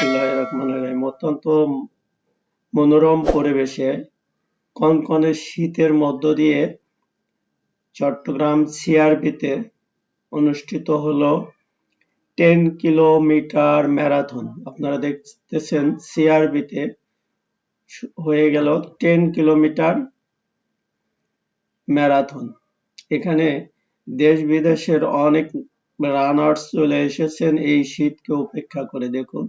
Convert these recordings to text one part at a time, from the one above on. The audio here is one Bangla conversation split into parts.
অত্যন্ত মনোরম পরিবেশে কনকনে শীতের মধ্য দিয়ে চট্টগ্রাম সিআরবিতে অনুষ্ঠিত হলো টেন কিলোমিটার ম্যারাথন। আপনারা দেখতেছেন সিআরবিতে হয়ে গেল টেন কিলোমিটার ম্যারাথন। এখানে দেশ বিদেশের অনেক রানার্স চলে এসেছেন এই শীতকে উপেক্ষা করে। দেখুন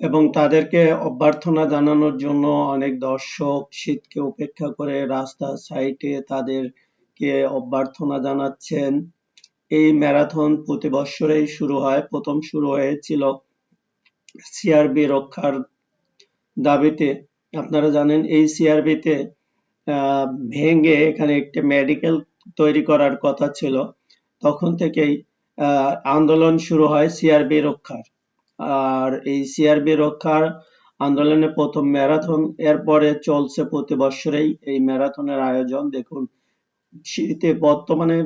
এবং তাদেরকে অভ্যর্থনা জানানোর জন্য অনেক দর্শক শীতকে উপেক্ষা করে রাস্তার সাইডে তাদেরকে অভ্যর্থনা জানাচ্ছেন। এই ম্যারাথন প্রতি বছরেই শুরু হয়, প্রথম শুরু হয়েছিল সিআরবি রক্ষার দাবিতে। আপনারা জানেন, এই সিআরবিতে ভেঙে এখানে একটি মেডিকেল তৈরি করার কথা ছিল। তখন থেকেই আন্দোলন শুরু হয় সিআরবি রক্ষার। আর এই সিআরবি রক্ষার আন্দোলনে প্রথম ম্যারাথন, এরপরে চলছে প্রতি বছরেই এই ম্যারাথনের আয়োজন। দেখুন, শীতে বর্তমানে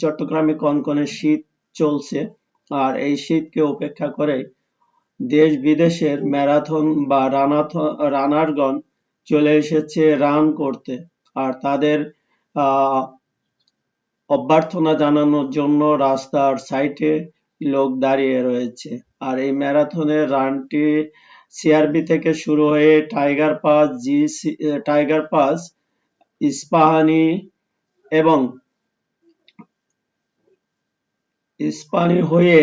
চট্টগ্রামে কনকনে শীত চলছে, আর এই শীতকে উপেক্ষা করে দেশ বিদেশের ম্যারাথন বা রানাথন রানারগণ চলে এসেছে রান করতে। আর তাদের, আহ, অভ্যর্থনা জানানোর জন্য রাস্তার সাইডে লোক দাঁড়িয়ে রয়েছে। আর এই ম্যারাথনের রানটি সিআরবি থেকে শুরু হয়ে টাইগার পাস, জি টাইগার পাস, ইস্পাহানি এবং ইস্পাহানি হয়ে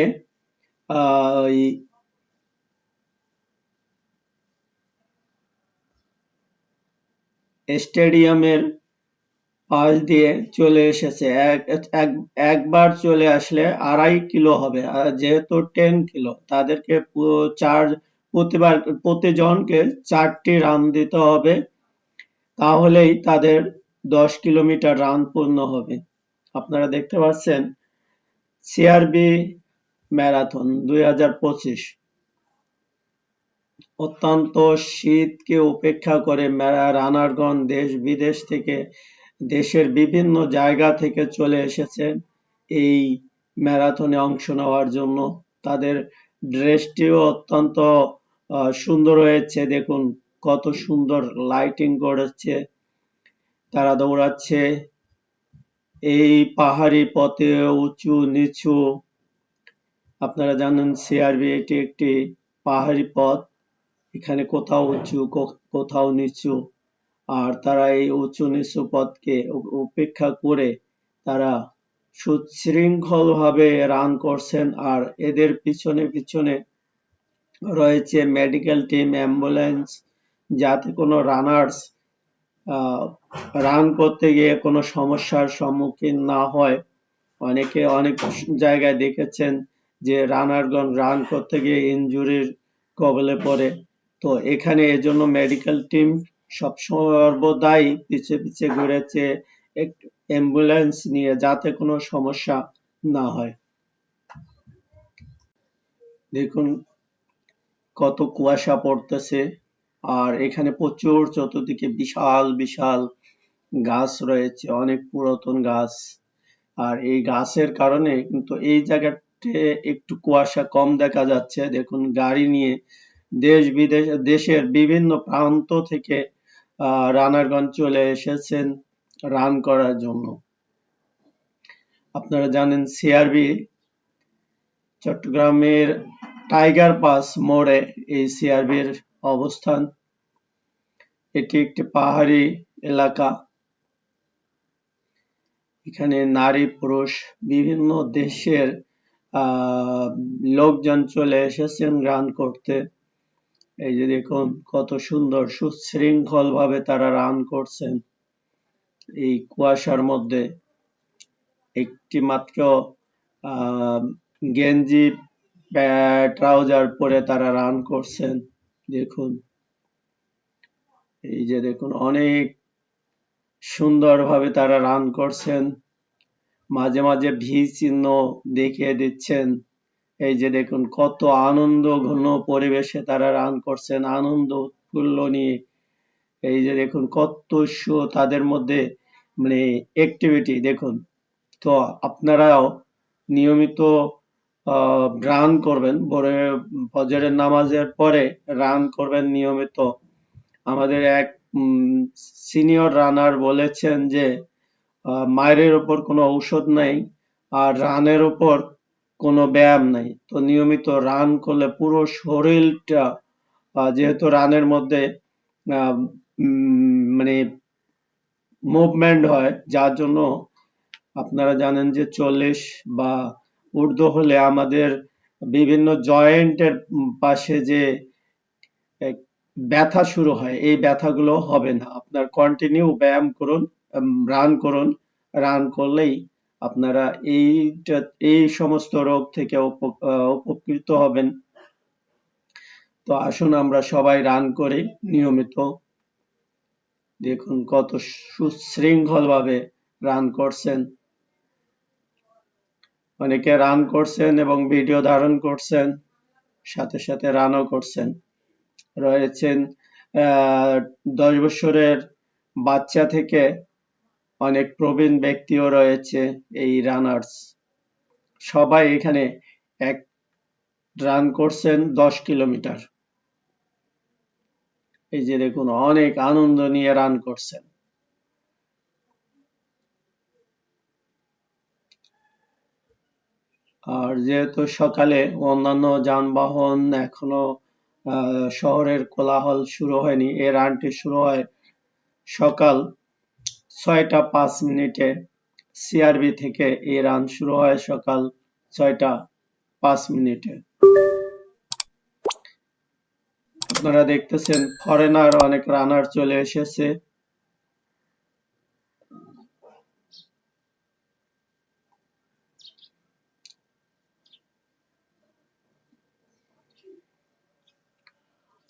স্টেডিয়ামের পাশ দিয়ে চলে এসেছে। এক, এক- একবার চলে আসলে আড়াই কিলো হবে যেহেতু টেন কিলো, তাদেরকে চার, প্রতিবার, প্রতিজনকে চারটি রান দিতে হবে। তাহলেই তাদের দশ কিলোমিটার রান পূর্ণ হবে। আপনারা দেখতে পাচ্ছেন সিআরবি ম্যারাথন দুই হাজার পঁচিশ। অত্যন্ত শীতকে উপেক্ষা করে রানারগণ দেশ বিদেশ থেকে দেশের বিভিন্ন জায়গা থেকে চলে এসেছেন এই ম্যারাথনে অংশ নেওয়ার জন্য। তাদের ড্রেসটিও অত্যন্ত সুন্দর হয়েছে। দেখুন, কত সুন্দর লাইটিং করেছে। তারা দৌড়াচ্ছে। এই পাহাড়ি পথে উঁচু, নিচু। আপনারা জানেন সিআরবি এটি একটি পাহাড়ি পথ। এখানে কোথাও উঁচু কোথাও নিচু। আর তারা এই উঁচু নিচু পথকে উপেক্ষা করে তারা সুশৃঙ্খল ভাবে রান করছেন আর এদের পিছনে পিছনে রয়েছে মেডিকেল টিম অ্যাম্বুলেন্স যাতে কোনো রানার্স রান করতে গিয়ে কোনো সমস্যার সম্মুখীন না হয়। অনেকে অনেক জায়গায় দেখেছেন যে রানারগণ রান করতে গিয়ে ইনজুরির কবলে পড়ে। তো এখানে এজন্য মেডিকেল টিম সব সর্বদাই পিছে পিছে ঘুরেছে অ্যাম্বুলেন্স নিয়ে যাতে কোনো সমস্যা না হয়। দেখুন কত কুয়াশা পড়তেছে আর এখানে প্রচুর চতুর্দিকে বিশাল বিশাল গাছ রয়েছে, অনেক পুরাতন গাছ। আর এই গাছের কারণে কিন্তু এই জায়গাতে একটু কুয়াশা কম দেখা যাচ্ছে। দেখুন গাড়ি নিয়ে দেশ বিদেশ, দেশের বিভিন্ন প্রান্ত থেকে রানারগঞ্জ চলে এসেছেন রান করার জন্য। আপনারা জানেন সিআরবি চট্টগ্রামের টাইগার পাস মোড়ে এই সিআরবির অবস্থান। এটি একটি পাহাড়ি এলাকা। এখানে নারী, পুরুষ, বিভিন্ন দেশের লোকজন চলে এসেছেন রান করতে। এই যে দেখুন, কত সুন্দর সুশৃঙ্খল ভাবে তারা রান করছেন। এই কুয়াশার মধ্যে একটি মাত্র গেঞ্জি ট্রাউজার পরে তারা রান করছেন। দেখুন, এই যে দেখুন, অনেক সুন্দরভাবে তারা রান করছেন। মাঝে মাঝে ভি চিহ্ন দেখিয়ে দিচ্ছেন। এই যে দেখুন, কত আনন্দ ঘন পরিবেশে তারা রান করছেন, আনন্দ উৎফুল্ল নিয়ে। এই যে দেখুন, কত শো তাদের মধ্যে মানে অ্যাক্টিভিটি দেখুন। তো আপনারাও নিয়মিত রান করবেন, ভোরে ফজরের নামাজের পরে রান করবেন নিয়মিত। আমাদের এক সিনিয়র রানার বলেছেন যে মায়ের উপর কোনো ঔষধ নাই, আর রানের ওপর কোনো ব্যায়াম নাই। তো নিয়মিত রান করলে পুরো শরীরটা যেহেতু রানের মধ্যে মানে মুভমেন্ট হয়, যার জন্য আপনারা জানেন যে চল্লিশ বা ঊর্ধ্ব হলে আমাদের বিভিন্ন জয়েন্টের পাশে যে ব্যথা শুরু হয়, এই ব্যথাগুলো হবে না। আপনার কন্টিনিউ ব্যায়াম করুন রান করুন। রান করলেই আপনারা এইটা, এই সমস্ত রোগ থেকে উপকৃত হবেন। তো আসুন আমরা সবাই রান করি নিয়মিত। দেখুন কত সুশৃঙ্খল ভাবে রান করছেন। অনেকে রান করছেন এবং ভিডিও ধারণ করছেন, সাথে সাথে রানও করছেন। রয়েছেন দশ বছরের বাচ্চা থেকে অনেক প্রবীণ ব্যক্তিও রয়েছে এই রানার্স। সবাই এখানে এক রান করছেন দশ কিলোমিটার। এই যে দেখুন, অনেক আনন্দ নিয়ে রান করছেন। আর যেহেতু সকালে অন্যান্য যানবাহন এখনও শহরের কোলাহল শুরু হয়নি, এই রানটি শুরু হয় সকাল ছয়টা পাঁচ মিনিটে সিআরবি থেকে এই রান শুরু হয় সকাল ছয়টা পাঁচ মিনিটে। আপনারা দেখতেছেন ফরেনার অনেক রানার চলে এসেছে।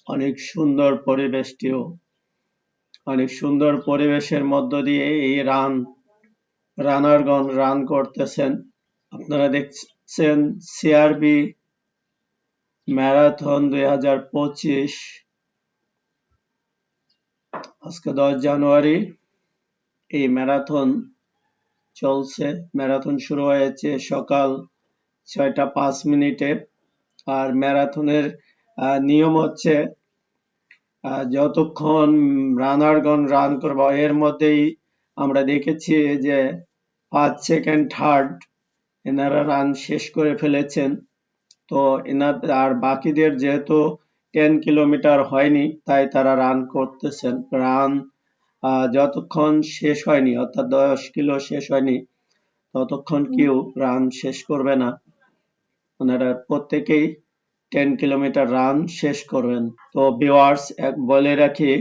অনেক সুন্দর পরিবেশটিও অনেক সুন্দর পরিবেশের মধ্য দিয়ে এই রান, রানারগণ রান করতেছেন। আপনারা দেখছেন সিআরবি ম্যারাথন দুই হাজার পঁচিশ। আজকে দশ জানুয়ারি, এই ম্যারাথন চলছে। ম্যারাথন শুরু হয়েছে সকাল ছয়টা পাঁচ মিনিটে। আর ম্যারাথনের নিয়ম হচ্ছে যতক্ষণ রানারগণ রান করব এর মধ্যেই আমরা দেখেছি যে পাঁচ সেকেন্ড থার্ড এনারা রান শেষ করে ফেলেছেন। তো এনার আর বাকিদের যেহেতু টেন কিলোমিটার হয়নি তাই তারা রান করতেছেন। রান যতক্ষণ শেষ হয়নি অর্থাৎ দশ কিলো শেষ হয়নি ততক্ষণ কেউ রান শেষ করবে না। ওনারা প্রত্যেকেই টেন কিলোমিটার রান শেষ করবেন তো ভিউয়ার্স এক বলে রাখি,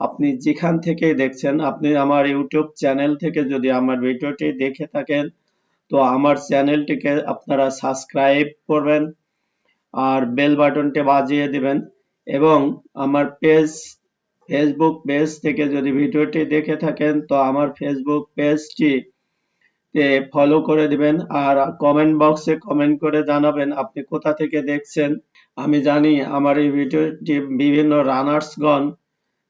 আপনি যেখান থেকে দেখছেন, আপনি আমার ইউটিউব চ্যানেল থেকে যদি আমার ভিডিওটি দেখে থাকেন, তো আমার চ্যানেলটিকে আপনারা সাবস্ক্রাইব করবেন আর বেল বাটনটি বাজিয়ে দিবেন এবং আমার পেজ ফেসবুক পেজ থেকে যদি ভিডিওটি দেখে থাকেন, তো আমার ফেসবুক পেজটি ফলো করে দিবেন আর কমেন্ট বক্সে কমেন্ট করে জানাবেন আপনি কোথা থেকে দেখছেন। আমি জানি আমার এই ভিডিওটি বিভিন্ন রানার্সগণ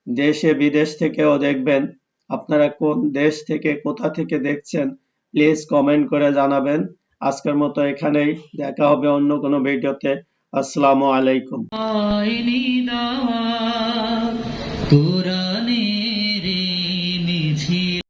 দেশে বিদেশ থেকেও দেখবেন। আপনারা কোন দেশ থেকে কোথা থেকে দেখছেন প্লিজ কমেন্ট করে জানাবেন। আজকের মতো এখানেই দেখা হবে অন্য কোনো ভিডিওতে। আসসালামু আলাইকুম। কোরআন